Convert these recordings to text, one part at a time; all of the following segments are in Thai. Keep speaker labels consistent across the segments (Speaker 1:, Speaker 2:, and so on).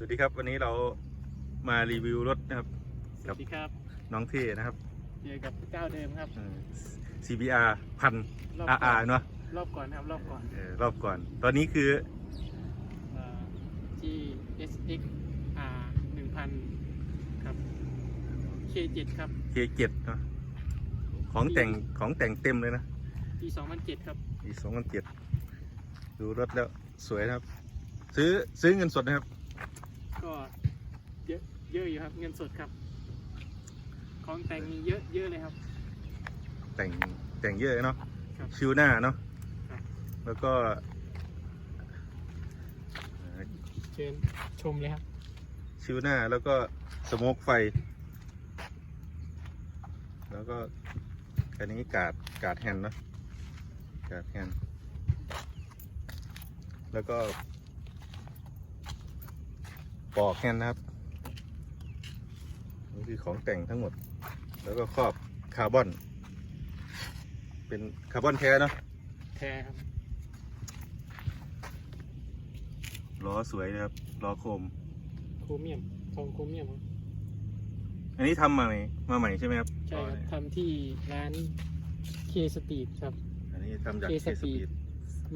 Speaker 1: วัสดีครับวันนี้เรามารีวิวรถนะครับ
Speaker 2: สวัสดีครับ
Speaker 1: น้องเท่นะครับ
Speaker 2: เจอกับเจ้าเดิมครับ
Speaker 1: เอ่อ CBR พัน
Speaker 2: รอบก่อน
Speaker 1: RR เนาะ
Speaker 2: รอบก่อนครับรอบก่อน
Speaker 1: เออรอบก่อน ตอนนี้คือ
Speaker 2: เอ่อ GSX R 1000ครับ K7 ครับ
Speaker 1: K7 เนาะของแต่งของแต่งเต็มเลยนะ
Speaker 2: ปี 2007 ครับ
Speaker 1: อีสองพันเจ็ดดูรถแล้วสวยนะครับ ซื้อซื้อเงินสดนะครับ
Speaker 2: ก็ เยอะเยอะอยู่ครับ เงินสดครับ ของแต่งมีเยอะเยอะเลยครับ
Speaker 1: แต่งแต่งเยอะเนาะ
Speaker 2: ครับ
Speaker 1: ชิวหน้าเนาะ
Speaker 2: ครับ
Speaker 1: แล้วก็เอ่อ
Speaker 2: เชิญชมเลยครับ
Speaker 1: ชิวหน้าแล้วก็สโมกไฟ แล้วก็อันนี้กาดกาดแฮนด์เนอะกาดแฮนด์แล้วก็ปอกแฮนด์นะครับนี่ คือของแต่งทั้งหมด แล้วก็ครอบคาร์บอน เป็นคาร์บอนแท้เนาะ
Speaker 2: แท้ครับ
Speaker 1: ล้อสวยนะครับล้อโคม
Speaker 2: โครเมียมทองโครเมียมครับ
Speaker 1: อันนี้ทำมาใหม่มาใหม่ใช่ไหมครับ
Speaker 2: ใช่ครับทำที่ร้าน K Street ครับ
Speaker 1: อันนี้ทำจาก
Speaker 2: เค
Speaker 1: เค
Speaker 2: ส
Speaker 1: ส
Speaker 2: ปี
Speaker 1: ปี
Speaker 2: ด
Speaker 1: ด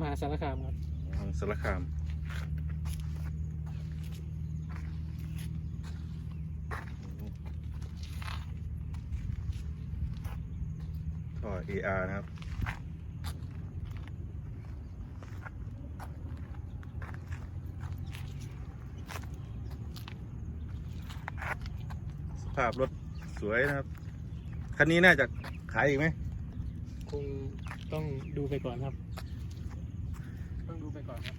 Speaker 2: มหาสารคามครับ
Speaker 1: ของสารคาม AR นะครับสภาพรถสวยนะครับ คันนี้น่าจะขายอีกไหม
Speaker 2: คงต้องดูไปก่อนครับ ต้องดูไปก่อนครับ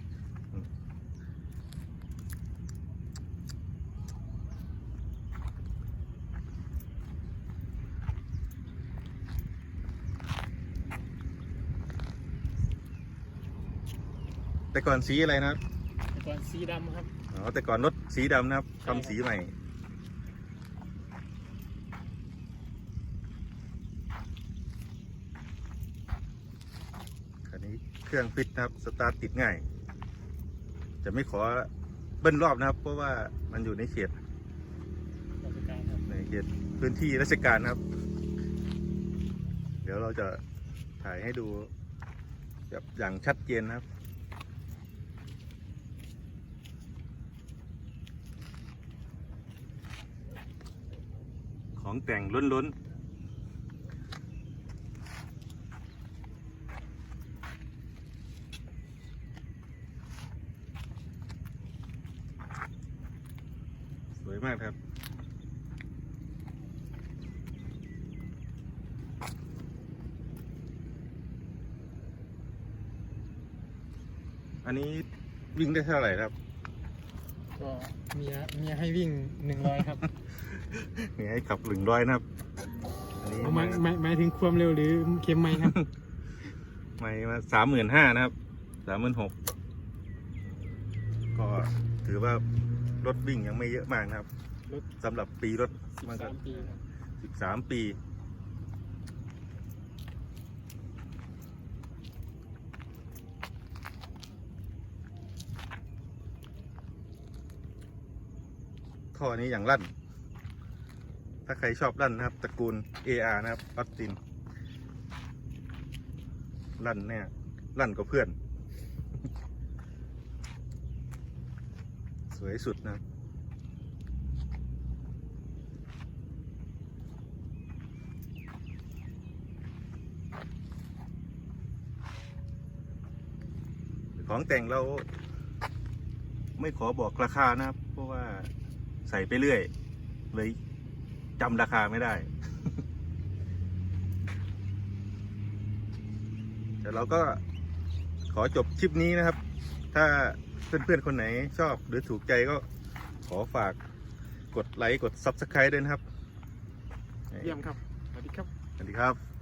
Speaker 1: แต่ก่อนสีอะไรนะครับ
Speaker 2: แต่ก่อนสีดำครับ
Speaker 1: อ๋อแต่ก่อนรถสีดำนะครับ
Speaker 2: ใช่ครับ
Speaker 1: ทำสีใหม่ คันนี้เครื่องฟิตนะครับ สตาร์ทติดง่าย จะไม่ขอเบิ้ลรอบนะครับ เพราะว่ามันอยู่ในเขต
Speaker 2: ราชการครับ
Speaker 1: ในเขตพื้นที่ราชการนะครับ เดี๋ยวเราจะถ่ายให้ดูแบบอย่างชัดเจนนะครับ ของแต่งล้นๆ สวยมากครับอันนี้วิ่งได้เท่าไหร่ครับ
Speaker 2: ก็ เมียเมียให้วิ่งหนึ่งร้อยครับ
Speaker 1: นี่ให้ขับหนึ่งร้อยนะครับอันนี้
Speaker 2: หมายหมายหมายถึงความเร็วหรือเข็มไม้ครับ
Speaker 1: ไม่มาสามหมื่นห้านะครับสามหมื่นหกก็ถือว่ารถวิ่งยังไม่เยอะมากนะครับ
Speaker 2: รถ
Speaker 1: สำหรับปีรถ
Speaker 2: สิบ
Speaker 1: มันก็
Speaker 2: สามปีครับ
Speaker 1: สิบสามปี ท่อนี้อย่างลั่น ถ้าใครชอบลั่นนะครับตระกูล AR นะครับออสตินลั่นเนี่ยลั่นกว่าเพื่อน สวยสุดนะครับของแต่งเราไม่ขอบอกราคานะครับ เพราะว่า ใส่ไปเรื่อย เลยจำราคาไม่ได้ แต่เราก็ขอจบคลิปนี้นะครับ ถ้าเพื่อนๆ คนไหนชอบหรือถูกใจก็ขอฝากกดไลค์ กด Subscribe ด้วยนะครับ
Speaker 2: เยี่ยมครับ สวัสดีครับ
Speaker 1: สวัสดีครับ